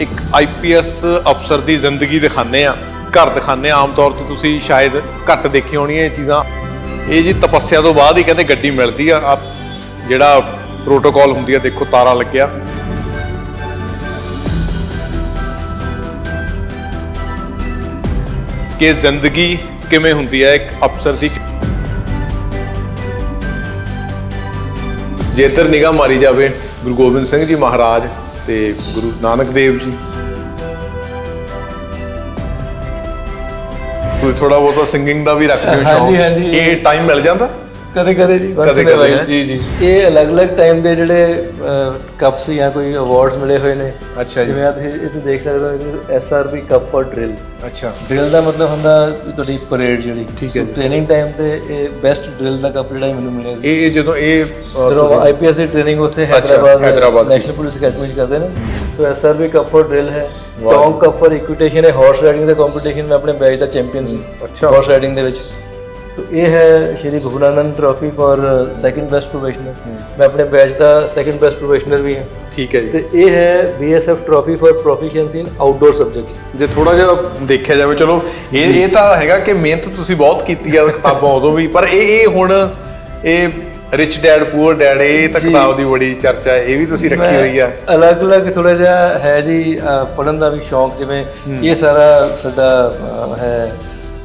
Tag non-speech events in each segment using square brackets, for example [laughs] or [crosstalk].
ਇੱਕ ਆਈਪੀਐਸ ਅਫਸਰ ਦੀ ਜ਼ਿੰਦਗੀ ਦਿਖਾਣੇ ਆ ਘਰ ਦਿਖਾਣੇ ਆ ਆਮ ਤੌਰ ਤੇ ਤੁਸੀਂ ਸ਼ਾਇਦ ਘੱਟ ਦੇਖੀ ਹੋਣੀਆਂ ਇਹ ਚੀਜ਼ਾਂ। ਇਹ ਜੀ ਤਪੱਸਿਆ ਤੋਂ ਬਾਅਦ ਹੀ ਕਹਿੰਦੇ ਗੱਡੀ ਮਿਲਦੀ ਆ। ਜਿਹੜਾ ਪ੍ਰੋਟੋਕਾਲ ਹੁੰਦੀ ਆ, ਦੇਖੋ ਤਾਰਾ ਲੱਗਿਆ। ਕਿ ਜ਼ਿੰਦਗੀ ਕਿਵੇਂ ਹੁੰਦੀ ਹੈ ਇੱਕ ਅਫਸਰ ਦੀ। ਜੇਤਰ ਨਿਗਾਹ ਮਾਰੀ ਜਾਵੇ, ਗੁਰੂ ਗੋਬਿੰਦ ਸਿੰਘ ਜੀ ਮਹਾਰਾਜ ਤੇ ਗੁਰੂ ਨਾਨਕ ਦੇਵ ਜੀ। ਤੁਸੀਂ ਥੋੜਾ ਬਹੁਤਾ ਸਿੰਗਿੰਗ ਦਾ ਵੀ ਰੱਖਦੇ ਹੋ ਹਾਂਜੀ, ਸ਼ੌਕ। ਹਾਂਜੀ। ਇਹ ਟਾਈਮ ਮਿਲ ਜਾਂਦਾ? ਕਦੇ ਕਦੇ ਜੀ ਕਦੇ ਕਦੇ ਜੀ ਜੀ। ਇਹ ਅਲੱਗ-ਅਲੱਗ ਟਾਈਮ ਦੇ ਜਿਹੜੇ ਕੱਪਸ ਜਾਂ ਕੋਈ ਅਵਾਰਡਸ ਮਿਲੇ ਹੋਏ ਨੇ। ਅੱਛਾ ਜੀ। ਜਿਵੇਂ ਆ ਤੁਸੀਂ ਇੱਥੇ ਦੇਖ ਸਕਦੇ ਹੋ ਇਹ ਐਸਆਰਬੀ ਕੱਪ ਔਰ ਡ੍ਰਿਲ ਅੱਛਾ। ਡ੍ਰਿਲ ਦਾ ਮਤਲਬ ਹੁੰਦਾ ਤੁਹਾਡੀ ਪਰੇਡ ਜਿਹੜੀ। ਠੀਕ ਹੈ ਟ੍ਰੇਨਿੰਗ ਟਾਈਮ ਤੇ ਇਹ ਬੈਸਟ ਡ੍ਰਿਲ ਦਾ ਕੱਪ ਜਿਹੜਾ ਮੈਨੂੰ ਮਿਲਿਆ ਸੀ। ਇਹ ਜਦੋਂ ਇਹ ਜਦੋਂ ਆਈਪੀਐਸ ਦੀ ਟ੍ਰੇਨਿੰਗ ਉੱਥੇ ਹੈਦਰਾਬਾਦ ਨੈਸ਼ਨਲ ਪੁਲਿਸ ਅਕੈਡਮੀ ਕਰਦੇ ਨੇ। ਤੋ ਐਸਆਰਬੀ ਕੱਪ ਔਰ ਡ੍ਰਿਲ ਹੈ। ਟੌਂਗ ਕੱਪ ਔਰ ਇਕੁਇਟੇਸ਼ਨ ਹੈ। ਹਾਰਸ ਰਾਈਡਿੰਗ ਦਾ ਕੰਪੀਟੀਸ਼ਨ ਮੈਂ ਆਪਣੇ ਬੈਚ ਦਾ ਚੈਂਪੀਅਨ ਸੀ। ਅੱਛਾ। ਹਾਰਸ ਰਾਈਡਿੰਗ ਦੇ ਵਿੱਚ। ਸੋ ਇਹ ਹੈ Shri Gurnanand trophy for second best professional ਮੈਂ ਆਪਣੇ ਬੈਚ ਦਾ ਸੈਕੰਡ ਬੈਸਟ ਪ੍ਰੋਫੈਸ਼ਨਲ ਵੀ ਹਾਂ ਠੀਕ ਹੈ ਜੀ ਤੇ ਇਹ ਹੈ BSF trophy for proficiency in outdoor subjects ਜੇ ਥੋੜਾ ਜਿਹਾ ਦੇਖਿਆ ਜਾਵੇ ਚਲੋ ਇਹ ਇਹ ਤਾਂ ਹੈਗਾ ਕਿ ਮਿਹਨਤ ਤੁਸੀਂ ਬਹੁਤ ਕੀਤੀ ਆ ਕਿਤਾਬਾਂ ਉਦੋਂ ਵੀ ਪਰ ਇਹ ਇਹ ਹੁਣ ਇਹ ਰਿਚ ਡੈਡ ਪੂਅਰ ਡੈਡ ਇਹ ਤਾਂ ਕਿਤਾਬ ਦੀ ਬੜੀ ਚਰਚਾ ਹੈ ਇਹ ਵੀ ਤੁਸੀਂ ਰੱਖੀ ਹੋਈ ਆ। ਅਲੱਗ-ਅਲੱਗ ਥੋੜਾ ਜਿਹਾ ਹੈ ਜੀ ਪੜਨ ਦਾ ਵੀ ਸ਼ੌਂਕ ਜਿਵੇਂ ਇਹ ਸਾਰਾ ਸਾਡਾ ਹੈ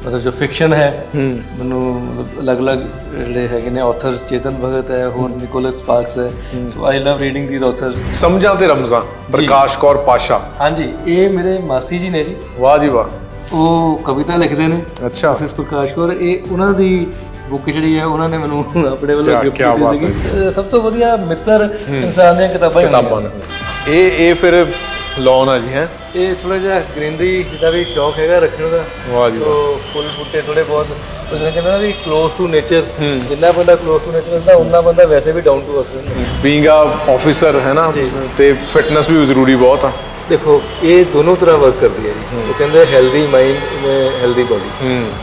ਮਤਲਬ ਜੋ ਫਿਕਸ਼ਨ ਹੈ ਮੈਨੂੰ ਮਤਲਬ ਅਲੱਗ-ਅਲੱਗ ਜਿਹੜੇ ਹੈਗੇ ਨੇ ਆਥਰਸ ਚੇਤਨ ਭਗਤ ਹੈ ਹੋਰ ਨਿਕੋਲਸ ਸਪਾਰਕਸ ਹੈ। So I love reading these authors ਸਮਝਾਂ ਤੇ ਰਮਜ਼ਾਂ ਪ੍ਰਕਾਸ਼ ਕੌਰ ਪਾਸ਼ਾ। ਹਾਂਜੀ ਇਹ ਮੇਰੇ ਮਾਸੀ ਜੀ ਨੇ ਜੀ। ਵਾਹ ਜੀ ਵਾਹ। ਉਹ ਕਵਿਤਾ ਲਿਖਦੇ ਨੇ। ਅੱਛਾ। ਮਿਸਿਸ ਪ੍ਰਕਾਸ਼ ਕੌਰ ਇਹ ਉਹਨਾਂ ਦੀ ਬੁੱਕ ਜਿਹੜੀ ਹੈ ਉਹਨਾਂ ਨੇ ਮੈਨੂੰ [laughs] ਆਪਣੇ ਵੱਲੋਂ ਗਿਫਟ ਕੀਤੀ ਸੀਗੀ। ਸਭ ਤੋਂ ਵਧੀਆ ਮਿੱਤਰ ਇਨਸਾਨ ਦੀਆਂ ਕਿਤਾਬਾਂ ਹੀ। ਕਿਤਾਬਾਂ ਨੇ। ਇਹ ਇਹ ਫਿਰ ਲੌਨ ਆ ਜੀ ਹੈ? ਇਹ ਥੋੜਾ ਜਿਹਾ ਗ੍ਰੀਨਰੀ ਦਾ ਵੀ ਸ਼ੌਕ ਹੈਗਾ ਰੱਖਣ ਦਾ। ਵਾਹ ਜੀ ਵਾਹ। ਫੁੱਲ ਫੁੱਟੇ ਥੋੜੇ ਬਹੁਤ ਉਸ ਨੇ ਕਹਿੰਦਾ ਨਾ ਵੀ ਕਲੋਜ਼ ਟੂ ਨੇਚਰ ਜਿੰਨਾ ਬੰਦਾ ਕਲੋਜ਼ ਟੂ ਨੇਚਰ ਹੁੰਦਾ ਉਹਨਾਂ ਬੰਦਾ ਵੈਸੇ ਵੀ ਡਾਊਨ ਟੂ ਅਰਥ ਹੁੰਦਾ ਬੀਇੰਗ ਆ ਆਫੀਸਰ ਹੈ ਨਾ? ਤੇ ਫਿਟਨੈਸ ਵੀ ਜ਼ਰੂਰੀ ਬਹੁਤ ਆ। ਦੇਖੋ ਇਹ ਦੋਨੋਂ ਤਰ੍ਹਾਂ ਵਰਕ ਕਰਦੀ ਹੈ ਜੀ। ਉਹ ਕਹਿੰਦੇ ਹੈਲਦੀ ਮਾਈਂਡ ਹੈਲਦੀ ਬਾਡੀ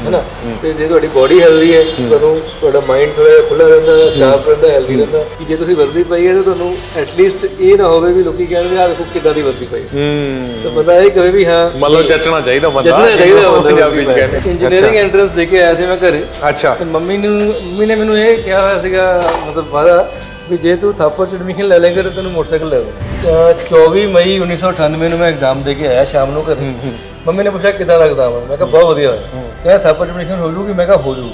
ਹੈ ਨਾ? ਤੇ ਜੇ ਤੁਹਾਡੀ ਬਾਡੀ ਹੈਲਦੀ ਹੈ ਤੁਹਾਨੂੰ ਤੁਹਾਡਾ ਮਾਈਂਡ ਥੋੜਾ ਜਿਹਾ ਖੁੱਲਾ ਰਹਿੰਦਾ ਸ਼ਾਰਪ ਰਹਿੰਦਾ ਹੈਲਦੀ ਰਹਿੰਦਾ। ਕਿ ਜੇ ਤੁਸੀਂ ਵਰਦੀ ਪਾਈ ਹੈ ਤਾਂ ਤੁਹਾਨੂੰ ਐਟਲੀਸਟ ਇਹ ਨਾ ਹੋਵੇ ਵੀ ਲੋਕੀ ਕਹਿਣਗੇ ਆ ਦੇਖੋ ਕਿੱਦਾਂ ਦੀ ਵਰਦੀ ਪਾਈ ਹੈ। ਤਾਂ ਬੰਦਾ ਇਹ ਕਹੇ ਵੀ ਹਾਂ ਮਤਲਬ ਜੱਚਣਾ ਚਾਹੀਦਾ ਬੰਦਾ ਜਿੱਦਾਂ ਚਾਹੀਦਾ ਬੰਦਾ ਪੰਜਾਬੀ ਕਹਿੰਦੇ ਇੰਜੀਨੀਅਰਿੰਗ ਐਂਟਰੈਂਸ ਦੇ ਕੇ ਆਇਆ ਸੀ ਮੈਂ ਘਰੇ। ਅੱਛਾ। ਤੇ ਮੰਮੀ ਨੂੰ ਮੰਮੀ ਨੇ ਮੈਨੂੰ ਇਹ ਕਿਹਾ ਹੋਇਆ ਸੀਗਾ ਮਤਲਬ ਵਾਦਾ ਵੀ ਜੇ ਤੂੰ ਥਾਪਰ ਚ ਐਡਮਿਸ਼ਨ ਲੈ ਲੇਂਗਾ ਤਾਂ ਤੈਨੂੰ ਮੋਟਰਸਾਈਕਲ ਲੈ ਦੂੰ 24 ਮਈ 1998 ਨੂੰ ਮੈਂ ਐਗਜ਼ਾਮ ਦੇ ਕੇ ਆਇਆ ਸ਼ਾਮ ਨੂੰ ਘਰੇ। ਮੰਮੀ ਨੇ ਪੁੱਛਿਆ ਕਿਦਾਂ ਦਾ ਐਗਜ਼ਾਮ ਹੈ ਮੈਂ ਕਿਹਾ ਬਹੁਤ ਵਧੀਆ ਹੋਇਆ। ਕਹਿੰਦਾ ਚ ਐਡਮਿਸ਼ਨ ਹੋ ਜੂਗੀ? ਮੈਂ ਕਿਹਾ ਹੋ ਜੂ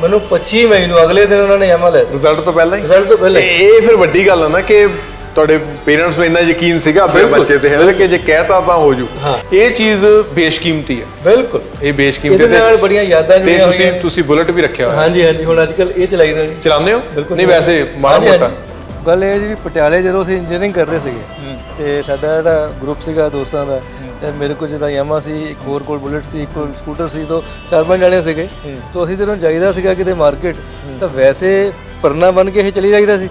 ਮੈਨੂੰ 25 ਮਈ ਨੂੰ ਅਗਲੇ ਦਿਨ ਉਹਨਾਂ ਨੇ ਯਾਮਾ ਲੈ ਰਿਜ਼ਲਟ ਤੋਂ ਪਹਿਲਾਂ ਹੀ? ਰਿਜ਼ਲਟ ਤੋਂ ਪਹਿਲੇ ਇਹ ਫਿਰ ਵੱਡੀ ਗੱਲ ਆ ਨਾ ਕਿ ਤੁਹਾਡੇ ਪੇਰੈਂਟਸ ਨੂੰ ਇੰਨਾ ਯਕੀਨ ਸੀਗਾ ਆਪਣੇ ਬੱਚੇ ਤੇ ਹੈ ਕਿ ਜੇ ਕਹਿਤਾ ਤਾਂ ਹੋ ਜੂ। ਹਾਂ। ਇਹ ਚੀਜ਼ ਬੇਸ਼ਕੀਮਤੀ ਹੈ ਬਿਲਕੁਲ। ਇਹ ਬੇਸ਼ਕੀਮਤੀ ਇਹਦੇ ਨਾਲ ਬੜੀਆਂ ਯਾਦਾਂ ਤੇ ਜੁੜੀਆਂ ਤੁਸੀਂ ਹੋਈਆਂ। ਤੁਸੀਂ ਬੁਲਟ ਵੀ ਰੱਖਿਆ ਹੋਇਆ। ਹਾਂਜੀ ਹਾਂਜੀ। ਹੁਣ ਅੱਜ ਕੱਲ ਇਹ ਚਲਾਈਦਾ ਜੀ ਚਲਾਉਂਦੇ ਹੋ? ਬਿਲਕੁਲ ਨਹੀਂ ਵੈਸੇ ਮਾੜਾ ਮੋਟਾ। ਗੱਲ ਇਹ ਜੀ ਵੀ ਪਟਿਆਲੇ ਜਦੋਂ ਅਸੀਂ ਇੰਜੀਨੀਅਰਿੰਗ ਕਰਦੇ ਸੀਗੇ ਤੇ ਸਾਡਾ ਜਿਹੜਾ ਗਰੁੱਪ ਸੀਗਾ ਦੋਸਤਾਂ ਦਾ ਤੇ ਮੇਰੇ ਕੋਲ ਜਿਹਦਾ ਯਾਮਾ ਸੀ ਇੱਕ ਹੋਰ ਕੋਲ ਬੁਲਟ ਸੀ ਇੱਕ ਕੋਲ ਸਕੂਟਰ ਸੀ ਤੋਂ ਚਾਰ ਪੰਜ ਜਣੇ ਸੀਗੇ। ਤੋਂ ਅਸੀਂ ਜਦੋਂ ਜਾਈਦਾ ਸੀਗਾ ਕਿਤੇ ਮਾਰਕੀਟ ਤਾਂ ਵੈਸੇ ਪਰਨਾ ਬਣ ਕੇ ਇਹ ਚਲੀ ਜਾਈਦਾ ਸੀ।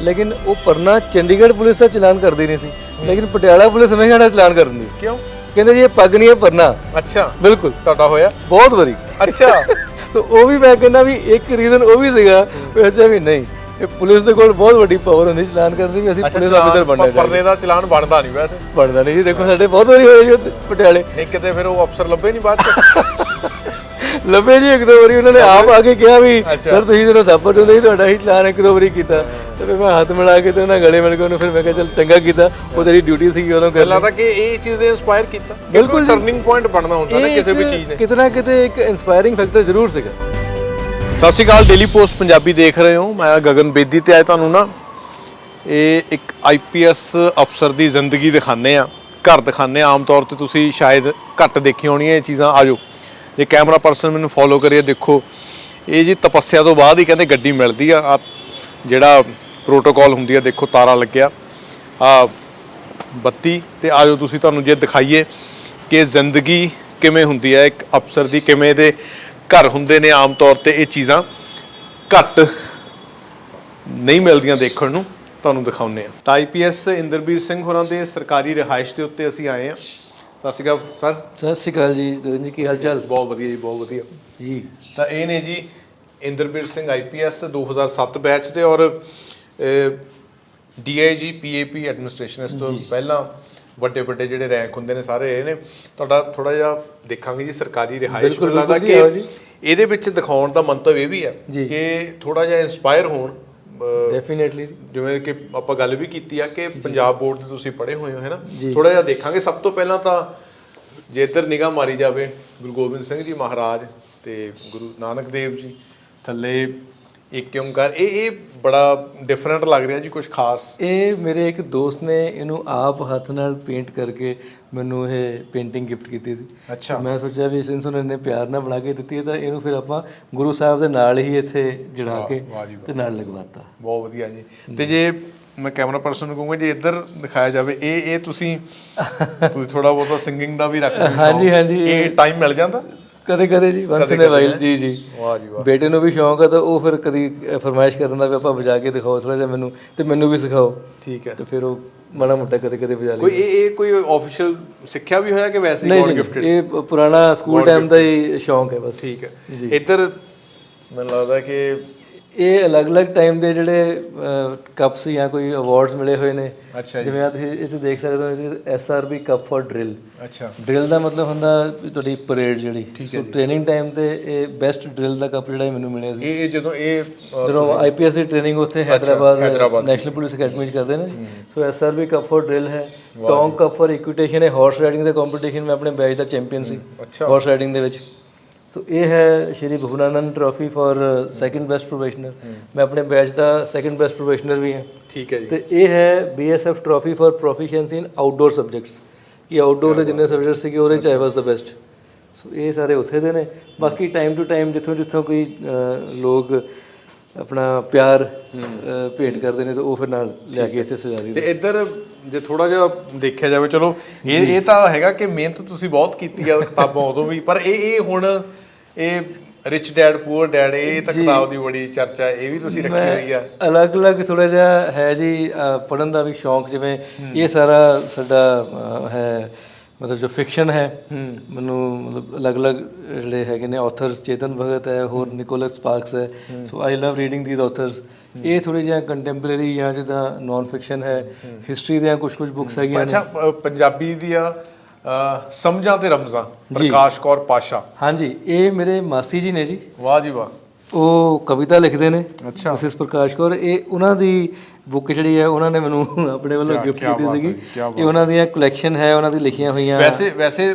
ਲੇਕਿਨ ਉਹ ਪਰਨਾ ਚੰਡੀਗੜ੍ਹ ਪੁਲਿਸ ਦਾ ਚਲਾਨ ਕਰਦੀ ਨਹੀਂ ਸੀ। ਲੇਕਿਨ ਪਟਿਆਲਾ ਪੁਲਿਸ ਹਮੇਸ਼ਾ ਸਾਡਾ ਚਲਾਨ ਕਰ ਦਿੰਦੀ ਸੀ। ਕਿਉਂ? ਕਹਿੰਦੇ ਜੀ ਇਹ ਪੱਗ ਨਹੀਂ ਹੈ ਪਰਨਾ। ਅੱਛਾ। ਬਿਲਕੁਲ। ਤੁਹਾਡਾ ਹੋਇਆ? ਬਹੁਤ ਵਾਰੀ। ਅੱਛਾ। [laughs] ਤਾਂ ਉਹ ਵੀ ਮੈਂ ਕਹਿੰਦਾ ਵੀ ਇੱਕ ਰੀਜ਼ਨ ਉਹ ਵੀ ਸੀਗਾ ਵੀ ਅੱਛਾ ਵੀ ਨਹੀਂ। ਇਹ ਪੁਲਿਸ ਦੇ ਕੋਲ ਬਹੁਤ ਵੱਡੀ ਪਾਵਰ ਹੁੰਦੀ ਚਲਾਨ ਕਰਨ ਦੀ ਵੀ ਅਸੀਂ ਪੁਲਿਸ ਆਫੀਸਰ ਬਣਨਾ ਚਾਹੀਦਾ। ਪਰਨੇ ਦਾ ਚਲਾਨ ਬਣਦਾ ਨਹੀਂ ਵੈਸੇ। ਬਣਦਾ ਨਹੀਂ ਜੀ ਦੇਖੋ ਸਾਡੇ ਬਹੁਤ ਵਾਰੀ ਹੋਏ ਜੀ ਪਟਿਆਲੇ। ਨਹੀਂ ਕਿਤੇ ਫਿਰ ਉਹ ਅਫਸਰ ਲੱਭੇ ਨਹੀਂ ਬਾਅਦ ਚ? [laughs] ਲੱਭੇ ਜੀ ਇੱਕ ਦੋ ਵਾਰੀ ਉਹਨਾਂ ਨੇ ਆਪ ਆ ਕੇ ਕਿਹਾ ਵੀ। ਸਰ ਤੁਸੀਂ ਜਦੋਂ ਥੱਪੜ ਹੁੰਦੇ ਸੀ ਤੁਹਾਡਾ ਹੀ ਚਲਾਨ ਇੱਕ ਦੋ ਵਾਰੀ ਕੀਤਾ। ਤੇ ਫਿਰ ਮੈਂ ਹੱਥ ਮਿਲਾ ਕੇ ਤੇ ਉਹਨਾਂ ਗਲੇ ਮਿਲ ਕੇ ਉਹਨੂੰ ਫਿਰ ਮੈਂ ਕਿਹਾ ਚੱਲ ਚੰਗਾ ਕੀਤਾ ਉਹ ਤੇਰੀ ਡਿਊਟੀ ਸੀਗੀ ਉਦੋਂ ਕਰ ਲੱਗਦਾ ਕਿ ਇਹ ਚੀਜ਼ ਨੇ ਇਨਸਪਾਇਰ ਕੀਤਾ। ਬਿਲਕੁਲ। ਟਰਨਿੰਗ ਪੁਆਇੰਟ ਬਣਨਾ ਹੁੰਦਾ ਨਾ ਕਿਸੇ ਵੀ ਚੀਜ਼ ਨੇ। ਕਿਤੇ ਨਾ ਕਿਤੇ ਇੱਕ ਇਨਸਪਾਇਰਿੰਗ ਫੈਕਟਰ ਜ਼ਰੂਰ ਸੀਗਾ। ਸਤਿ ਸ਼੍ਰੀ ਅਕਾਲ ਡੇਲੀ ਪੋਸਟ ਪੰਜਾਬੀ ਦੇਖ ਰਹੇ ਹੋ। ਮੈਂ ਗਗਨ ਬੇਦੀ ਤੇ ਅੱਜ ਤੁਹਾਨੂੰ ਨਾ। ਇਹ ਇੱਕ ਆਈਪੀਐਸ ਅਫਸਰ ਦੀ ਜ਼ਿੰਦਗੀ ਦਿਖਾਣੇ ਆ ਘਰ ਦਿਖਾਣੇ ਆ ਆਮ ਤੌਰ ਤੇ ਤੁਸੀਂ ਸ਼ਾਇਦ ਘੱਟ ਦੇਖੀ ਹੋਣੀਆਂ ਇਹ ਚੀਜ਼ਾਂ ਆਜੋ ਜੇ ਕੈਮਰਾ ਪਰਸਨ ਮੈਨੂੰ ਫੋਲੋ ਕਰੀਏ ਦੇਖੋ। ਇਹ ਜੀ ਤਪੱਸਿਆ ਤੋਂ ਬਾਅਦ ਹੀ ਕਹਿੰਦੇ ਗੱਡੀ ਮਿਲਦੀ ਆ। ਜਿਹੜਾ ਪ੍ਰੋਟੋਕਾਲ ਹੁੰਦੀ ਆ, ਦੇਖੋ, ਤਾਰਾ ਲੱਗਿਆ। ਆ ਬੱਤੀ ਤੇ ਆਜੋ ਤੁਸੀਂ, ਤੁਹਾਨੂੰ ਜੇ ਦਿਖਾਈਏ ਕਿ ਜ਼ਿੰਦਗੀ ਕਿਵੇਂ ਹੁੰਦੀ ਹੈ ਇੱਕ ਅਫਸਰ ਦੀ ਕਿਵੇਂ ਦੇ ਘਰ ਹੁੰਦੇ ਨੇ ਆਮ ਤੌਰ ਤੇ ਇਹ ਚੀਜ਼ਾਂ ਘੱਟ ਨਹੀਂ ਮਿਲਦੀਆਂ ਦੇਖਣ ਨੂੰ ਤੁਹਾਨੂੰ ਦਿਖਾਉਂਦੇ ਆ ਤਾਂ ਆਈਪੀਐਸ ਇੰਦਰਬੀਰ ਸਿੰਘ ਹੋਰਾਂ ਦੇ ਸਰਕਾਰੀ ਰਿਹਾਇਸ਼ ਦੇ ਉੱਤੇ ਅਸੀਂ ਆਏ ਆ ਸਤਿ ਸ਼੍ਰੀ ਅਕਾਲ ਸਰ। ਸਤਿ ਸ਼੍ਰੀ ਅਕਾਲ ਜੀ ਗਗਨ ਜੀ ਕੀ ਹਾਲ ਚਾਲ? ਬਹੁਤ ਵਧੀਆ ਜੀ ਬਹੁਤ ਵਧੀਆ। ਜੀ। ਤਾਂ ਇਹ ਨੇ ਜੀ ਇੰਦਰਬੀਰ ਸਿੰਘ ਆਈਪੀਐਸ 2007 ਬੈਚ ਦੇ ਔਰ ਡੀਆਈਜੀ ਪੀਏਪੀ ਐਡਮਿਨਿਸਟ੍ਰੇਸ਼ਨ ਇਸ ਤੋਂ ਪਹਿਲਾਂ ਵੱਡੇ ਵੱਡੇ ਜਿਹੜੇ ਰੈਂਕ ਹੁੰਦੇ ਨੇ ਸਾਰੇ ਇਹ ਨੇ। ਤੁਹਾਡਾ ਥੋੜਾ ਜਿਹਾ ਦੇਖਾਂਗੇ ਜੀ ਸਰਕਾਰੀ ਰਿਹਾਇਸ਼। ਮੈਨੂੰ ਲੱਗਦਾ ਜੀ, ਕਿ ਇਹਦੇ ਵਿੱਚ ਦਿਖਾਉਣ ਦਾ ਮੰਤਵ ਇਹ ਵੀ ਹੈ। ਕਿ ਥੋੜਾ ਜਿਹਾ ਇਨਸਪਾਇਰ ਹੋਣ ਡੈਫੀਨਿਟਲੀ ਜਿਵੇਂ ਕਿ ਆਪਾਂ ਗੱਲ ਵੀ ਕੀਤੀ ਆ ਕਿ ਪੰਜਾਬ ਬੋਰਡ ਦੇ ਤੁਸੀਂ ਪੜ੍ਹੇ ਹੋਏ ਹੋ ਹੈ ਨਾ। ਥੋੜਾ ਜਿਹਾ ਦੇਖਾਂਗੇ। ਸਭ ਤੋਂ ਪਹਿਲਾਂ ਤਾਂ ਜੇ ਇੱਧਰ ਨਿਗਾਹ ਮਾਰੀ ਜਾਵੇ ਗੁਰੂ ਗੋਬਿੰਦ ਸਿੰਘ ਜੀ ਮਹਾਰਾਜ ਤੇ ਗੁਰੂ ਨਾਨਕ ਦੇਵ ਜੀ ਥੱਲੇ ਇੱਕ ਓੰਕਾਰ ਇਹ ਇਹ ਬੜਾ ਡਿਫਰੈਂਟ ਲੱਗ ਰਿਹਾ ਜੀ ਕੁਝ ਖਾਸ। ਇਹ ਮੇਰੇ ਇੱਕ ਦੋਸਤ ਨੇ ਇਹਨੂੰ ਆਪ ਹੱਥ ਨਾਲ ਪੇਂਟ ਕਰਕੇ ਮੈਨੂੰ ਇਹ ਪੇਂਟਿੰਗ ਗਿਫਟ ਕੀਤੀ ਸੀ। ਅੱਛਾ। ਮੈਂ ਸੋਚਿਆ ਵੀ ਸਿੰਸ ਉਹਨਾਂ ਨੇ ਪਿਆਰ ਨਾਲ ਬਣਾ ਕੇ ਦਿੱਤੀ ਹੈ ਤਾਂ ਇਹਨੂੰ ਫਿਰ ਆਪਾਂ ਗੁਰੂ ਸਾਹਿਬ ਦੇ ਨਾਲ ਹੀ ਇੱਥੇ ਜੜਾ ਕੇ ਤੇ ਨਾਲ ਲਗਵਾਤਾ। ਬਹੁਤ ਵਧੀਆ ਜੀ। ਤੇ ਜੇ ਮੈਂ ਕੈਮਰਾ ਪਰਸਨ ਨੂੰ ਕਹੂੰਗਾ ਜੇ ਇੱਧਰ ਦਿਖਾਇਆ ਜਾਵੇ ਇਹ ਇਹ ਤੁਸੀਂ ਤੁਸੀਂ ਥੋੜਾ ਬਹੁਤਾ ਸਿੰਗਿੰਗ ਦਾ ਵੀ ਰੱਖਦੇ ਹੋ ਹਾਂਜੀ। ਹਾਂਜੀ, ਇਹ ਟਾਈਮ ਮਿਲ ਜਾਂਦਾ? ਕਦੇ ਕਦੇ ਜੀ ਵਨਸ ਇਨ ਕਦੇ-ਕਦੇ, ਵਾਈਲ ਹੈਂ? ਜੀ ਜੀ। ਵਾਹ ਜੀ ਵਾਹ। ਬੇਟੇ ਨੂੰ ਵੀ ਸ਼ੌਂਕ ਹੈ ਤਾਂ ਉਹ ਫਿਰ ਕਦੀ ਫਰਮਾਇਸ਼ ਕਰਨ ਦਾ ਵੀ ਆਪਾਂ ਵਜਾ ਕੇ ਦਿਖਾਓ ਥੋੜਾ ਜਿਹਾ ਮੈਨੂੰ ਤੇ ਮੈਨੂੰ ਵੀ ਸਿਖਾਓ। ਠੀਕ ਹੈ। ਤੇ ਫਿਰ ਉਹ ਮਾੜਾ ਮੋਟਾ ਕਦੇ ਕਦੇ ਵਜਾ ਲਈ ਕੋਈ ਇਹ ਇਹ ਕੋਈ ਆਫੀਸ਼ੀਅਲ ਸਿੱਖਿਆ ਵੀ ਹੋਇਆ ਕਿ ਵੈਸੇ ਹੀ ਗੋਡ ਗਿਫਟਡ? ਇਹ ਪੁਰਾਣਾ ਸਕੂਲ ਟਾਈਮ ਦਾ ਹੀ ਸ਼ੌਂਕ ਹੈ ਬਸ। ਠੀਕ ਹੈ। ਇੱਧਰ ਮੈਨੂੰ ਲੱਗਦਾ ਕਿ ਇਹ ਅਲੱਗ-ਅਲੱਗ ਟਾਈਮ ਦੇ ਜਿਹੜੇ ਕੱਪਸ ਜਾਂ ਕੋਈ ਅਵਾਰਡਸ ਮਿਲੇ ਹੋਏ ਨੇ। ਜਿਵੇਂ ਆ ਤੁਸੀਂ ਇੱਥੇ ਦੇਖ ਸਕਦੇ ਹੋ ਐਸਆਰਬੀ ਕੱਪ ਫॉर ਡ੍ਰਿਲ ਅੱਛਾ। ਡ੍ਰਿਲ ਦਾ ਮਤਲਬ ਹੁੰਦਾ ਤੁਹਾਡੀ ਪਰੇਡ ਜਿਹੜੀ। ਸੋ ਟ੍ਰੇਨਿੰਗ ਟਾਈਮ ਤੇ ਇਹ ਬੈਸਟ ਡ੍ਰਿਲ ਦਾ ਕੱਪ ਜਿਹੜਾ ਮੈਨੂੰ ਮਿਲਿਆ ਸੀ। ਇਹ ਜਦੋਂ ਇਹ ਜਦੋਂ ਆਈਪੀਐਸ ਦੀ ਟ੍ਰੇਨਿੰਗ ਉੱਥੇ ਹైదరాబాద్ ਨੈਸ਼ਨਲ ਪੁਲਿਸ ਅਕੈਡਮੀ ਚ ਕਰਦੇ ਨੇ। So SRB cup for drill ਹੈ। ਟੌਂਗ ਕੱਪ ਫॉर ਇਕੁਇਟੇਸ਼ਨ ਹੈ। ਹਾਰਸ ਰਾਈਡਿੰਗ ਦਾ ਕੰਪੀਟੀਸ਼ਨ ਮੈਂ ਆਪਣੇ ਬੈਚ ਦਾ ਚੈਂਪੀਅਨ ਸੀ। ਹਾਰਸ ਰਾਈਡਿੰਗ ਦੇ ਵਿੱਚ। ਸੋ ਇਹ ਹੈ Shri Bhuvananand trophy for second best professional ਮੈਂ ਆਪਣੇ ਬੈਚ ਦਾ ਸੈਕੰਡ ਬੈਸਟ ਪ੍ਰੋਫੈਸ਼ਨਲ ਵੀ ਹਾਂ। ਠੀਕ ਹੈ ਜੀ। ਤੇ ਇਹ ਹੈ BSF trophy for proficiency in outdoor subjects ਕਿ ਆਊਟਡੋਰ ਦੇ ਜਿੰਨੇ ਸਬਜੈਕਟ ਸੀਗੇ ਉਹਦੇ ਚ ਆਈ ਵਾਸ ਦਾ ਬੈਸਟ ਸੋ ਇਹ ਸਾਰੇ ਉੱਥੇ ਦੇ ਨੇ। ਬਾਕੀ ਟਾਈਮ ਟੂ ਟਾਈਮ ਜਿੱਥੋਂ ਜਿੱਥੋਂ ਕੋਈ ਲੋਕ ਆਪਣਾ ਪਿਆਰ ਭੇਟ ਕਰਦੇ ਨੇ ਤਾਂ ਉਹ ਫਿਰ ਨਾਲ ਲਿਆ ਕੇ ਇੱਥੇ ਸਜਾ ਤੇ ਦਿੰਦੇ ਇੱਧਰ ਜੇ ਥੋੜਾ ਜਿਹਾ ਦੇਖਿਆ ਜਾਵੇ ਚਲੋ ਇਹ ਇਹ ਤਾਂ ਹੈਗਾ ਕਿ ਮਿਹਨਤ ਤੁਸੀਂ ਬਹੁਤ ਕੀਤੀ ਆ ਕਿਤਾਬਾਂ ਉਦੋਂ ਵੀ ਪਰ ਇਹ ਇਹ ਹੁਣ ਇਹ ਰਿਚ ਡੈਡ ਪੂਅਰ ਡੈਡ ਇਹ ਤਾਂ ਕਿਤਾਬ ਦੀ ਬੜੀ ਚਰਚਾ ਇਹ ਵੀ ਤੁਸੀਂ ਰੱਖੀ ਹੋਈ ਆ। ਅਲੱਗ-ਅਲੱਗ ਥੋੜਾ ਜਿਹਾ ਹੈ ਜੀ ਪੜਨ ਦਾ ਵੀ ਸ਼ੌਂਕ ਜਿਵੇਂ ਇਹ ਸਾਰਾ ਸਾਡਾ ਹੈ ਮਤਲਬ ਜੋ ਫਿਕਸ਼ਨ ਹੈ ਮੈਨੂੰ ਮਤਲਬ ਅਲੱਗ-ਅਲੱਗ ਜਿਹੜੇ ਹੈਗੇ ਨੇ ਆਥਰਸ ਚੇਤਨ ਭਗਤ ਹੈ ਹੋਰ ਨਿਕੋਲਸ ਸਪਾਰਕਸ ਹੈ। So I love reading these authors ਇਹ ਥੋੜੀ ਜਿਹਾ ਕੰਟੈਂਪਰੇਰੀ ਜਾਂ ਜਿੱਦਾਂ ਨਾਨ ਫਿਕਸ਼ਨ ਹੈ। ਹਿਸਟਰੀ ਦੀਆਂ ਕੁਝ ਕੁਝ ਬੁੱਕਸ ਹੈਗੀਆਂ ਨੇ। ਅੱਛਾ ਪੰਜਾਬੀ ਦੀਆਂ ਸਮਝਾਂ ਤੇ ਰਮਜ਼ਾਂ ਪ੍ਰਕਾਸ਼ ਕੌਰ ਪਾਸ਼ਾ। ਹਾਂਜੀ ਇਹ ਮੇਰੇ ਮਾਸੀ ਜੀ ਨੇ ਜੀ। ਵਾਹ ਜੀ ਵਾਹ। ਉਹ ਕਵਿਤਾ ਲਿਖਦੇ ਨੇ ਅੱਛਾ। ਮਿਸਿਸ ਪ੍ਰਕਾਸ਼ ਕੌਰ। ਇਹ ਉਹਨਾਂ ਦੀ ਬੁੱਕ ਜਿਹੜੀ ਹੈ ਉਹਨਾਂ ਨੇ ਮੈਨੂੰ [laughs] ਆਪਣੇ ਵੱਲੋਂ ਗਿਫਟ ਕੀਤੀ ਸੀਗੀ ਇਹ ਉਹਨਾਂ ਦੀਆਂ ਕਲੈਕਸ਼ਨ ਹੈ ਉਹਨਾਂ ਦੀ ਲਿਖੀਆਂ ਹੋਈਆਂ। ਵੈਸੇ ਵੈਸੇ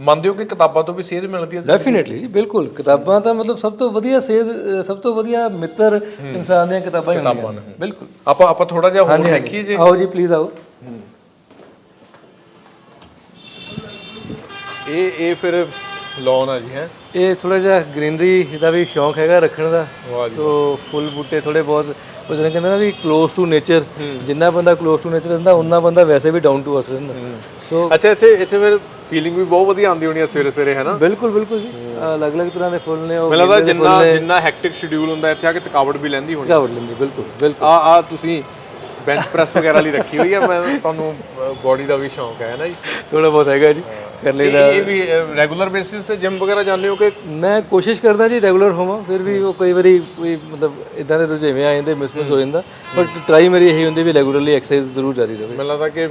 ਮੰਨਦੇ ਹੋ ਕਿ ਕਿਤਾਬਾਂ ਤੋਂ ਵੀ ਸੇਧ ਮਿਲਦੀ ਹੈ ਡੈਫੀਨਿਟਲੀ ਜੀ ਬਿਲਕੁਲ। ਕਿਤਾਬਾਂ ਤਾਂ ਮਤਲਬ ਸਭ ਤੋਂ ਵਧੀਆ ਸੇਧ ਸਭ ਤੋਂ ਵਧੀਆ ਮਿੱਤਰ ਇਨਸਾਨ ਦੀਆਂ ਕਿਤਾਬਾਂ ਹੀ ਹੁੰਦੀਆਂ ਬਿਲਕੁਲ। ਆਪਾਂ ਆਪਾਂ ਥੋੜਾ ਜਿਹਾ ਹੋਰ ਦੇਖੀਏ ਜੇ। ਆਓ ਜੀ ਪਲੀਜ਼ ਆਓ। ਇਹ ਇਹ ਫਿਰ ਲੌਨ ਆ ਜੀ ਹੈ? ਇਹ ਥੋੜਾ ਜਿਹਾ ਗ੍ਰੀਨਰੀ ਦਾ ਵੀ ਸ਼ੌਂਕ ਹੈਗਾ ਰੱਖਣ ਦਾ। ਵਾਹ ਜੀ ਤੋ ਫੁੱਲ ਬੂਟੇ ਥੋੜੇ ਬਹੁਤ ਉਹ ਜਿਹਨਾਂ ਕਹਿੰਦੇ ਨਾ ਵੀ ক্লোਜ਼ ਟੂ ਨੇਚਰ ਜਿੰਨਾ ਬੰਦਾ ক্লোਜ਼ ਟੂ ਨੇਚਰ ਰਹਿੰਦਾ ਉਹਨਾਂ ਬੰਦਾ ਵੈਸੇ ਵੀ ਡਾਊਨ ਟੂ ਅਰਥ ਰਹਿੰਦਾ। ਸੋ ਅੱਛਾ ਇੱਥੇ ਇੱਥੇ ਫਿਰ ਫੀਲਿੰਗ ਵੀ ਬਹੁਤ ਵਧੀਆ ਆਉਂਦੀ ਹੋਣੀ ਆ ਸਵੇਰੇ ਸਵੇਰੇ ਹੈ ਨਾ? ਬਿਲਕੁਲ ਬਿਲਕੁਲ ਜੀ। ਅਲੱਗ-ਅਲੱਗ ਤਰ੍ਹਾਂ ਦੇ ਫੁੱਲ ਨੇ ਉਹ ਮੈਨੂੰ ਲੱਗਦਾ ਜਿੰਨਾ ਜਿੰਨਾ ਹੈਕਟਿਕ ਸ਼ਡਿਊਲ ਹੁੰਦਾ ਇੱਥੇ ਆ ਕੇ ਥਕਾਵਟ ਵੀ ਲੈਂਦੀ ਹੋਣੀ। ਥਕਾਵਟ ਲੈਂਦੀ ਬਿਲਕੁਲ ਬਿਲਕੁਲ। ਆ ਆ ਤੁਸੀਂ ਬੈਂਚ ਪ੍ਰੈਸ ਵਗੈਰਾ ਲਈ ਰੱਖੀ ਹੋਈ ਆ ਮੈਂ ਤੁਹਾਨੂੰ ਬੋਡੀ ਦਾ ਵੀ ਸ਼ੌਂਕ ਹੈ ਨਾ ਜੀ? ਥੋੜਾ ਬਹੁਤ ਹੈਗਾ ਜੀ। ਕਰ ਲਈਦਾ। ਇਹ ਵੀ ਰੈਗੂਲਰ ਬੇਸਿਸ ਤੇ ਜਿਮ ਵਗੈਰਾ ਜਾਂਦੇ ਹੋ ਕਿ ਮੈਂ ਕੋਸ਼ਿਸ਼ ਕਰਦਾ ਜੀ ਰੈਗੂਲਰ ਹੋਵਾਂ ਫਿਰ ਵੀ ਉਹ ਕਈ ਵਾਰੀ ਕੋਈ ਮਤਲਬ ਇਦਾਂ ਦੇ ਰੁਝੇਵੇਂ ਆ ਜਾਂਦੇ ਮਿਸਮਿਸ ਹੋ ਜਾਂਦਾ ਬਟ ਟਰਾਈ ਮੇਰੀ ਇਹੀ ਹੁੰਦੀ ਵੀ ਰੈਗੂਲਰਲੀ ਐਕਸਰਸਾਈਜ਼ ਜ਼ਰੂਰ ਜਾਰੀ ਰਹੇ। ਮੈਨੂੰ ਲੱਗਦਾ ਕਿ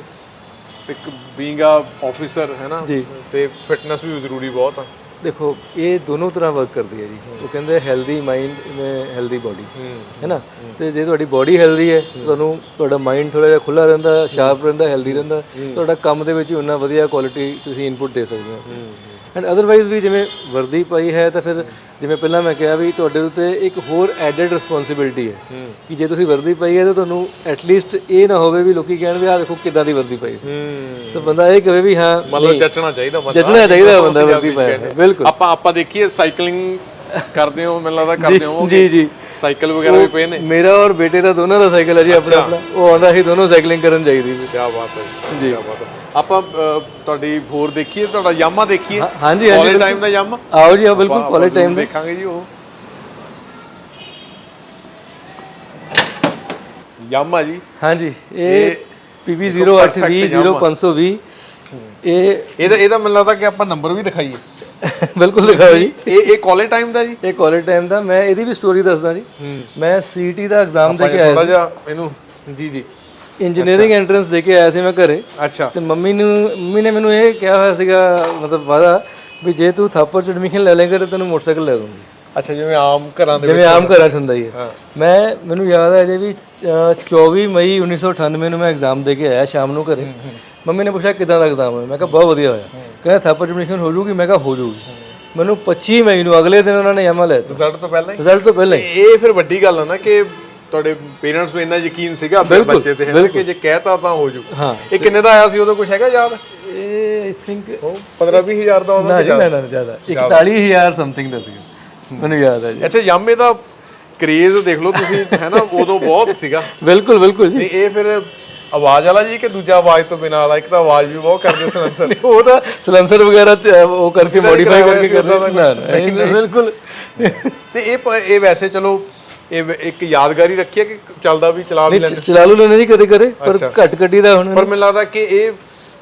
ਇੱਕ ਬੀਇੰਗ ਆ ਆਫੀਸਰ ਹੈ ਨਾ। ਤੇ ਫਿਟਨੈਸ ਵੀ ਜ਼ਰੂਰੀ ਬਹੁਤ ਆ। ਦੇਖੋ ਇਹ ਦੋਨੋਂ ਤਰ੍ਹਾਂ ਵਰਕ ਕਰਦੀ ਹੈ ਜੀ। ਉਹ ਕਹਿੰਦੇ healthy mind in healthy body ਹੈ ਨਾ? ਤੇ ਜੇ ਤੁਹਾਡੀ ਬਾਡੀ ਹੈਲਦੀ ਹੈ ਤੁਹਾਨੂੰ ਤੁਹਾਡਾ ਮਾਈਂਡ ਥੋੜਾ ਜਿਹਾ ਖੁੱਲਾ ਰਹਿੰਦਾ ਸ਼ਾਰਪ ਰਹਿੰਦਾ ਹੈਲਦੀ ਰਹਿੰਦਾ ਤੁਹਾਡਾ ਕੰਮ ਦੇ ਵਿੱਚ ਉਨਾ ਵਧੀਆ ਕੁਆਲਿਟੀ ਤੁਸੀਂ ਇਨਪੁਟ ਦੇ ਸਕਦੇ ਹੋ। ਐਂਡ ਅਦਰਵਾਈਜ਼ ਵੀ ਜਿਵੇਂ ਵਰਦੀ ਪਾਈ ਹੈ ਤਾਂ ਫਿਰ ਜਿਵੇਂ ਪਹਿਲਾਂ ਮੈਂ ਕਿਹਾ ਵੀ ਤੁਹਾਡੇ ਉੱਤੇ ਇੱਕ ਹੋਰ ਐਡਡ ਰਿਸਪੌਂਸਿਬਿਲਟੀ ਹੈ ਕਿ ਜੇ ਤੁਸੀਂ ਵਰਦੀ ਪਾਈ ਹੈ ਤਾਂ ਤੁਹਾਨੂੰ ਐਟਲੀਸਟ ਇਹ ਨਾ ਹੋਵੇ ਵੀ ਲੋਕੀ ਕਹਿਣ ਵੀ ਆਹ ਦੇਖੋ ਕਿੱਦਾਂ ਦੀ ਵਰਦੀ ਪਾਈ ਹੂੰ। ਸੋ ਬੰਦਾ ਇਹ ਕਹੇ ਵੀ ਹਾਂ ਮਤਲਬ ਜੱਟਣਾ ਚਾਹੀਦਾ ਬੰਦਾ। ਜੱਟਣਾ ਚਾਹੀਦਾ ਬੰਦਾ ਵਰਦੀ ਪਾਇਆ। ਬਿਲਕੁਲ। ਆਪਾਂ ਆਪਾਂ ਦੇਖੀਏ ਸਾਈਕਲਿੰਗ ਕਰਦੇ ਹੋ ਮੈਨੂੰ ਲੱਗਦਾ ਕਰਦੇ ਹੋ ਜੀ ਜੀ। ਸਾਈਕਲ ਵਗੈਰਾ ਵੀ ਪਏ ਨੇ। ਮੇਰਾ ਔਰ ਬੇਟੇ ਦਾ ਦੋਨਾਂ ਦਾ ਸਾਈਕਲ ਹੈ ਜੀ ਆਪਣਾ ਆਪਣਾ। ਉਹ ਆਉਂਦਾ ਸੀ ਦੋਨੋਂ ਸਾਈਕਲਿੰਗ ਕਰਨ ਜਾਈਦੀ ਸੀ। ਕੀ ਬਾਤ ਹੈ ਜੀ ਕੀ ਬਾਤ ਹੈ। ਆਪਾਂ ਤੁਹਾਡੀ ਹੋਰ ਦੇਖੀਏ ਤੁਹਾਡਾ ਯਾਮਾ ਦੇਖੀਏ। ਹਾਂਜੀ, ਹਾਂਜੀ, ਕਾਲਜ ਟਾਈਮ ਦਾ ਯਾਮਾ? ਆਓ ਜੀ ਆ ਬਿਲਕੁਲ ਕਾਲਜ ਟਾਈਮ ਦੇਖਾਂਗੇ ਜੀ ਉਹ। ਯਾਮਾ ਜੀ। ਹਾਂਜੀ ਇਹ ਇਹ PB perfect 0820 ਇਹ ਇਹਦਾ ਇਹਦਾ ਮੈਨੂੰ ਲੱਗਦਾ ਕਿ ਆਪਾਂ ਨੰਬਰ ਵੀ ਦਿਖਾਈਏ। [laughs] ਬਿਲਕੁਲ ਦਿਖਾਓ ਜੀ। ਇਹ ਇਹ ਕਾਲਜ ਟਾਈਮ ਦਾ ਜੀ। ਇਹ ਕਾਲਜ ਟਾਈਮ ਦਾ। ਮੈਂ ਇਹਦੀ ਵੀ ਸਟੋਰੀ ਦੱਸਦਾ ਜੀ। ਮੈਂ ਸੀਟੀ ਦਾ ਐਗਜ਼ਾਮ ਦੇ ਕੇ ਆਇਆ ਥੋੜਾ ਜਿਹਾ ਇਹਨੂੰ ਜੀ ਜੀ। ਇੰਜੀਨੀਅਰਿੰਗ ਐਂਟਰੈਂਸ ਦੇ ਕੇ ਆਇਆ ਸੀ ਮੈਂ ਘਰੇ। ਅੱਛਾ। ਤੇ ਮੰਮੀ ਨੂੰ ਮੰਮੀ ਨੇ ਮੈਨੂੰ ਇਹ ਕਿਹਾ ਹੋਇਆ ਸੀਗਾ ਮਤਲਬ ਵਾਦਾ ਵੀ ਜੇ ਤੂੰ ਥਾਪਰ ਚ ਐਡਮਿਸ਼ਨ ਲੈ ਲੇਂਗਾ ਤਾਂ ਤੈਨੂੰ ਮੋਟਰਸਾਈਕਲ ਲੈ ਦੂੰਗੀ ਅੱਛਾ ਜਿਵੇਂ ਆਮ ਘਰਾਂ ਦੇ ਜਿਵੇਂ ਆਮ ਘਰਾਂ 'ਚ ਹੁੰਦਾ ਹੀ ਹੈ। ਮੈਂ ਮੈਨੂੰ ਯਾਦ ਹੈ ਜੇ ਵੀ ਅ, 24 ਮਈ 1998 ਨੂੰ ਮੈਂ ਐਗਜ਼ਾਮ ਦੇ ਕੇ ਆਇਆ ਸ਼ਾਮ ਨੂੰ ਘਰੇ। ਮੰਮੀ ਨੇ ਪੁੱਛਿਆ ਕਿਦਾਂ ਦਾ ਐਗਜ਼ਾਮ ਹੋਇਆ? ਮੈਂ ਕਿਹਾ ਬਹੁਤ ਵਧੀਆ ਹੋਇਆ। ਕਹਿੰਦਾ ਥਾਪਰ ਚ ਐਡਮਿਸ਼ਨ ਹੋ ਜੂਗੀ? ਮੈਂ ਕਿਹਾ ਹੋ ਜੂਗੀ। ਮੈਨੂੰ 25 ਮਈ ਨੂੰ ਅਗਲੇ ਦਿਨ ਉਹਨਾਂ ਨੇ ਯਾਮਾ ਲੈ ਦਿੱਤਾ। ਰਿਜ਼ਲਟ ਤੋਂ ਪਹਿਲਾਂ ਹੀ? ਰਿਜ਼ਲਟ ਤੋਂ ਪਹਿਲਾਂ ਹੀ। ਇਹ ਫਿਰ ਵੱਡੀ ਗੱਲ ਹੈ ਨਾ ਕਿ ਤੁਹਾਡੇ ਪੇਰੈਂਟਸ ਨੂੰ ਇੰਨਾ ਯਕੀਨ ਸੀਗਾ ਆਪਣੇ ਬੱਚੇ ਤੇ ਹੈ ਨਾ ਕਿ ਜੇ ਕਹਿਤਾ ਤਾਂ ਹੋ ਜੂ। ਹਾਂ। ਇਹ ਕਿੰਨੇ ਦਾ ਆਇਆ ਸੀ? ਉਦੋਂ ਕੁਝ ਹੈਗਾ ਯਾਦ? ਇਹ ਆਈ ਥਿੰਕ 15 20000 ਦਾ ਉਦੋਂ ਨਾ ਜੀ ਨਾ ਨਾ ਜ਼ਿਆਦਾ। 41000 ਸਮਥਿੰਗ ਦਾ ਸੀਗਾ। ਮੈਨੂੰ ਯਾਦ ਹੈ ਜੀ। ਅੱਛਾ ਯਾਮੇ ਦਾ ਕ੍ਰੇਜ਼ ਦੇਖ ਲਓ ਤੁਸੀਂ ਹੈ ਨਾ ਉਦੋਂ ਬਹੁਤ ਸੀਗਾ। ਬਿਲਕੁਲ ਬਿਲਕੁਲ ਜੀ। ਇਹ ਫਿਰ ਆਵਾਜ਼ ਵਾਲਾ ਜੀ ਕਿ ਦੂਜਾ ਆਵਾਜ਼ ਤੋਂ ਬਿਨਾਂ ਵਾਲਾ? ਇੱਕ ਤਾਂ ਆਵਾਜ਼ ਵੀ ਬਹੁਤ ਕਰਦੇ ਸਲੈਂਸਰ ਉਹ ਤਾਂ ਸਲੈਂਸਰ ਵਗੈਰਾ ਚ ਉਹ ਕਰਕੇ ਮੋਡੀਫਾਈ ਕਰਾਇਆ ਕਰਕੇ ਸੀ ਕਰਦੇ ਉੱਦਾਂ ਦਾ ਨਾ ਨਾ ਇਹ ਬਿਲਕੁਲ। ਤੇ ਇਹ ਪ- ਇਹ ਵੈਸੇ ਚਲੋ ਇਹ ਇੱਕ ਯਾਦਗਾਰੀ ਰੱਖੀ ਕਿ ਚੱਲਦਾ ਵੀ ਚਲਾ ਵੀ ਲੈਂਦੇ ਚਲਾ ਲੂ ਲੈਣੇ ਜੀ ਕਦੇ ਕਦੇ ਪਰ ਘੱਟ ਕੱਢੀ ਦਾ ਹੁਣ ਪਰ ਮੈਨੂੰ ਲੱਗਦਾ ਕਿ ਇਹ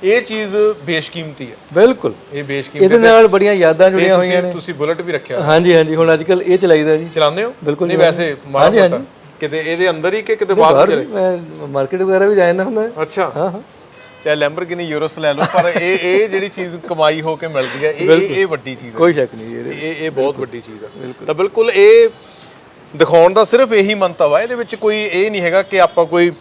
ਇਹ ਚੀਜ਼ ਬੇਸ਼ਕੀਮਤੀ ਹੈ। ਬਿਲਕੁਲ। ਇਹ ਬੇਸ਼ਕੀਮਤੀ ਇਹਦੇ ਨਾਲ ਬੜੀਆਂ ਯਾਦਾਂ ਜੁੜੀਆਂ ਹੋਈਆਂ ਤੁਸੀਂ ਤੁਸੀਂ ਬੁਲਟ ਵੀ ਰੱਖਿਆ। ਹਾਂਜੀ ਹਾਂਜੀ ਹੁਣ ਅੱਜ ਕੱਲ ਇਹ ਚਲਾਈਦਾ ਜੀ। ਚਲਾਉਂਦੇ ਹੋ? ਬਿਲਕੁਲ ਨਹੀਂ ਵੈਸੇ ਮਾੜਾ ਮੋਟਾ। ਕਿਤੇ ਇਹਦੇ ਅੰਦਰ ਹੀ ਕਿ ਕਿਤੇ ਬਾਹਰ ਵੀ ਮੈਂ ਮਾਰਕੀਟ ਵਗੈਰਾ ਵੀ ਜਾਇਨਾ ਹੁੰਦਾ। ਹੈ। ਅੱਛਾ। ਹਾਂ ਹਾਂ। ਚਾਹੇ ਲੈਂਬਰਗਿਨੀ ਯੂਰੋਸ ਲੈ ਲਓ ਪਰ ਇਹ ਇਹ ਜਿਹੜੀ ਚੀਜ਼ ਕਮਾਈ ਹੋ ਕੇ ਮਿਲਦੀ ਹੈ ਇਹ ਇਹ- ਵੱਡੀ ਚੀਜ਼ ਹੈ। ਕੋਈ ਸ਼ੱਕ ਨਹੀਂ ਇਹ ਇਹ ਬਹੁਤ ਵੱਡੀ ਚੀਜ਼ ਹੈ। ਤਾਂ ਬਿਲਕੁਲ ਇਹ ਦਿਖਾਉਣ ਦਾ ਸਿਰਫ ਇਹੀ ਮੰਤਵ ਹੈ ਇਹਦੇ ਵਿੱਚ ਕੋਈ ਇਹ ਨਹੀਂ ਹੈਗਾ ਕਿ ਆਪਾਂ ਕੋਈ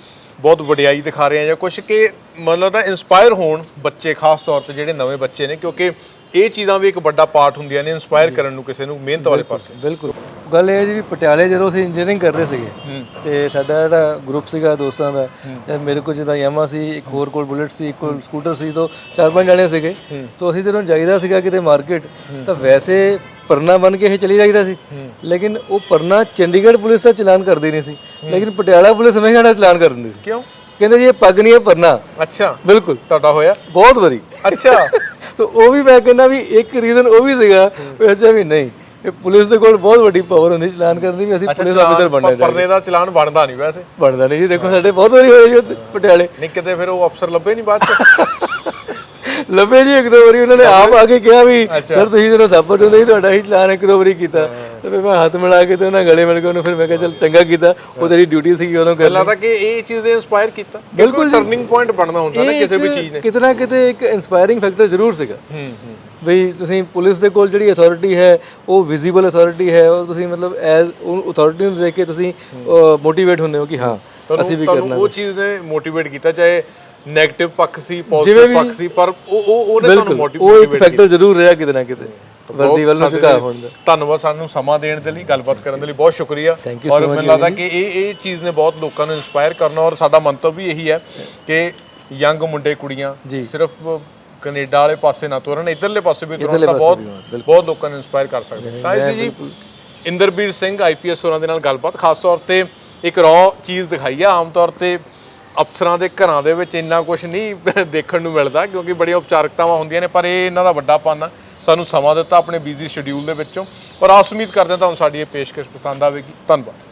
ਬਹੁਤ ਵਡਿਆਈ ਦਿਖਾ ਰਹੇ ਹਾਂ ਜਾਂ ਕੁਝ ਕਿ ਮਤਲਬ ਤਾਂ ਇਨਸਪਾਇਰ ਹੋਣ ਬੱਚੇ ਖਾਸ ਤੌਰ ਤੇ ਜਿਹੜੇ ਨਵੇਂ ਬੱਚੇ ਨੇ ਕਿਉਂਕਿ ਇਹ ਚੀਜ਼ਾਂ ਵੀ ਇੱਕ ਵੱਡਾ ਪਾਰਟ ਹੁੰਦੀਆਂ ਨੇ ਇਨਸਪਾਇਰ ਕਰਨ ਨੂੰ ਕਿਸੇ ਨੂੰ ਮਿਹਨਤ ਵਾਲੇ ਪਾਸੇ। ਬਿਲਕੁਲ। ਗੱਲ ਇਹ ਜੀ ਵੀ ਪਟਿਆਲੇ ਜਦੋਂ ਅਸੀਂ ਇੰਜੀਨੀਅਰਿੰਗ ਕਰਦੇ ਸੀਗੇ ਤੇ ਸਾਡਾ ਜਿਹੜਾ ਗਰੁੱਪ ਸੀਗਾ ਦੋਸਤਾਂ ਦਾ ਤੇ ਮੇਰੇ ਕੋਲ ਜਿੱਦਾਂ ਯਾਮਾ ਸੀ ਇੱਕ ਹੋਰ ਕੋਲ ਬੁਲਟ ਸੀ ਇੱਕ ਕੋਲ ਸਕੂਟਰ ਸੀ ਤੋਂ ਚਾਰ ਪੰਜ ਜਣੇ ਸੀਗੇ। ਤੋਂ ਅਸੀਂ ਜਦੋਂ ਜਾਈਦਾ ਸੀਗਾ ਕਿਤੇ ਮਾਰਕੀਟ ਤਾਂ ਵੈਸੇ ਪਰਨਾ ਬਣ ਕੇ ਇਹ ਚਲੀ ਜਾਈਦਾ ਸੀ। ਲੇਕਿਨ ਉਹ ਪਰਨਾ ਚੰਡੀਗੜ੍ਹ ਪੁਲਿਸ ਦਾ ਚਲਾਨ ਕਰਦੀ ਨਹੀਂ ਸੀ। ਲੇਕਿਨ ਪਟਿਆਲਾ ਪੁਲਿਸ ਹਮੇਸ਼ਾ ਦਾ ਚਲਾਨ ਕਰ ਦਿੰਦੀ ਸੀ। ਕਿਉਂ? ਕਹਿੰਦੇ ਜੀ ਇਹ ਪੱਗ ਨਹੀਂ ਹੈ ਪਰਨਾ। ਅੱਛਾ। ਬਿਲਕੁਲ। ਤੁਹਾਡਾ ਹੋਇਆ? ਬਹੁਤ ਵਾਰੀ। ਅੱਛਾ। [laughs] ਤਾਂ ਉਹ ਵੀ ਮੈਂ ਕਹਿੰਦਾ ਵੀ ਇੱਕ ਰੀਜ਼ਨ ਉਹ ਵੀ ਸੀਗਾ। ਵੀ ਅੱਛਾ ਵੀ ਨਹੀਂ ਇਹ ਪੁਲਿਸ ਦੇ ਕੋਲ ਬਹੁਤ ਵੱਡੀ ਪਾਵਰ ਹੁੰਦੀ ਚਲਾਨ ਕਰਨ ਦੀ ਵੀ ਅਸੀਂ ਪੁਲਿਸ ਆਫੀਸਰ ਬਣਨਾ ਚਾਹੀਦਾ। ਪਰਨੇ ਦਾ ਚਲਾਨ ਬਣਦਾ ਨਹੀਂ ਵੈਸੇ। ਬਣਦਾ ਨਹੀਂ ਜੀ। ਦੇਖੋ ਸਾਡੇ ਬਹੁਤ ਵਾਰੀ ਹੋਏ ਜੀ ਪਟਿਆਲੇ। ਨਹੀਂ ਕਿਤੇ ਫਿਰ ਉਹ ਅਫਸਰ ਲੱਭੇ ਨਹੀਂ ਬਾਅਦ ਚ? [laughs] ਲੱਭੇ ਜੀ ਇੱਕ ਦੋ ਵਾਰੀ ਉਹਨਾਂ ਨੇ ਆਪ ਆ ਕੇ ਕਿਹਾ ਵੀ ਸਰ ਤੁਸੀਂ ਜਦੋਂ ਥੱਪੜ ਹੁੰਦੇ ਸੀ ਤੁਹਾਡਾ ਹੀ ਚਲਾਨ ਇੱਕ ਦੋ ਵਾਰੀ ਕੀਤਾ। ਤੇ ਫਿਰ ਮੈਂ ਹੱਥ ਮਿਲਾ ਕੇ ਤੇ ਉਹਨਾਂ ਗਲੇ ਮਿਲ ਕੇ ਉਹਨੂੰ ਫਿਰ ਮੈਂ ਕਿਹਾ ਚਲ ਚੰਗਾ ਕੀਤਾ ਉਹ ਤੇਰੀ ਡਿਊਟੀ ਸੀਗੀ ਉਦੋਂ ਕਰ ਲੱਗਦਾ ਕਿ ਇਹ ਚੀਜ਼ ਨੇ ਇਨਸਪਾਇਰ ਕੀਤਾ ਬਿਲਕੁਲ ਟਰਨਿੰਗ ਪੁਆਇੰਟ ਬਣਨਾ ਹੁੰਦਾ ਨਾ ਕਿਸੇ ਵੀ ਚੀਜ਼ ਨੇ। ਕਿਤੇ ਨਾ ਕਿਤੇ ਇੱਕ ਇਨਸਪਾਇਰਿੰਗ ਫੈਕਟਰ ਜ਼ਰੂਰ ਸੀਗਾ। ਹੂੰ ਹੂੰ। ਬਈ ਤੁਸੀਂ ਪੁਲਿਸ ਦੇ ਕੋਲ ਜਿਹੜੀ ਅਥਾਰਟੀ ਹੈ ਉਹ ਵਿਜ਼ੀਬਲ ਅਥਾਰਟੀ ਹੈ ਉਹ ਤੁਸੀਂ ਮਤਲਬ ਐਜ਼ ਉਹ ਅਥਾਰਟੀ ਨੂੰ ਦੇਖ ਕੇ ਤੁਸੀਂ ਮੋਟੀਵੇਟ ਹੁੰਦੇ ਹੋ ਕਿ ਹਾਂ ਅਸੀਂ ਵੀ ਤੁਹਾਨੂੰ ਉਹ ਚੀਜ਼ ਨੇ ਮੋਟੀਵੇਟ ਕੀਤਾ ਚਾਹੇ 네ਗੇਟਿਵ ਪੱਖ ਸੀ ਪੋਜ਼ਿਟਿਵ ਪੱਖ ਸੀ ਪਰ ਉਹ ਉਹ ਉਹਨੇ ਤੁਹਾਨੂੰ ਉਹ ਇੱਕ ਮੋਟੀਵੇਟ ਫੈਕਟਰ ਜ਼ਰੂਰ ਰਿਹਾ ਕਿਤੇ ਨਾ ਕਿਤੇ। ਵਰਦੀ ਵੱਲ ਨੂੰ ਝੁਕਾਅ ਹੋਣ ਦਾ। ਧੰਨਵਾਦ ਸਾਨੂੰ ਸਮਾਂ ਦੇਣ ਦੇ ਲਈ ਗੱਲਬਾਤ ਕਰਨ ਦੇ ਲਈ ਬਹੁਤ ਸ਼ੁਕਰੀਆ। ਔਰ ਮੈਨੂੰ ਲੱਗਦਾ ਕਿ ਇਹ ਇਹ ਚੀਜ਼ ਨੇ ਬਹੁਤ ਲੋਕਾਂ ਨੂੰ ਇਨਸਪਾਇਰ ਕਰਨਾ ਔਰ ਸਾਡਾ ਮੰਤਵ ਵੀ ਇਹੀ ਹੈ ਕਿ ਯੰਗ ਮੁੰਡੇ ਕੁੜੀਆਂ ਸਿਰਫ ਕੈਨੇਡਾ ਵਾਲੇ ਪਾਸੇ ਨਾ ਤੁਰਨ ਇਧਰਲੇ ਪਾਸੇ ਵੀ ਤੁਰਨ ਤਾਂ ਬਹੁਤ ਬਹੁਤ ਲੋਕਾਂ ਨੂੰ ਇਨਸਪਾਇਰ ਕਰ ਸਕਦੇ। ਤਾਂ ਇਸੇ ਜੀ ਇੰਦਰਬੀਰ ਸਿੰਘ ਆਈਪੀਐਸ ਹੋਰਾਂ ਦੇ ਨਾਲ ਗੱਲਬਾਤ ਖਾਸ ਤੌਰ ਤੇ ਇੱਕ ਰॉ ਚੀਜ਼ ਦਿਖਾਈ ਆ ਆਮ ਤੌਰ ਤੇ ਅਫਸਰਾਂ ਦੇ ਘਰਾਂ ਦੇ ਵਿੱਚ ਇੰਨਾ ਕੁਝ ਨਹੀਂ [laughs] ਦੇਖਣ ਨੂੰ ਮਿਲਦਾ, ਕਿਉਂਕਿ ਬੜੀਆਂ ਉਪਚਾਰਕਤਾਵਾਂ ਹੁੰਦੀਆਂ ਨੇ, ਪਰ ਇਹ ਇਹਨਾਂ ਦਾ ਵੱਡਾ ਪਨ ਆ। ਸਾਨੂੰ ਸਮਾਂ ਦਿੱਤਾ ਆਪਣੇ ਬਿਜ਼ੀ ਸ਼ਡਿਊਲ ਦੇ ਵਿੱਚੋਂ। ਔਰ ਆਸ ਉਮੀਦ ਕਰਦੇ ਹਾਂ ਤੁਹਾਨੂੰ ਸਾਡੀ ਇਹ ਪੇਸ਼ਕਸ਼ ਪਸੰਦ ਆਵੇਗੀ। ਧੰਨਵਾਦ।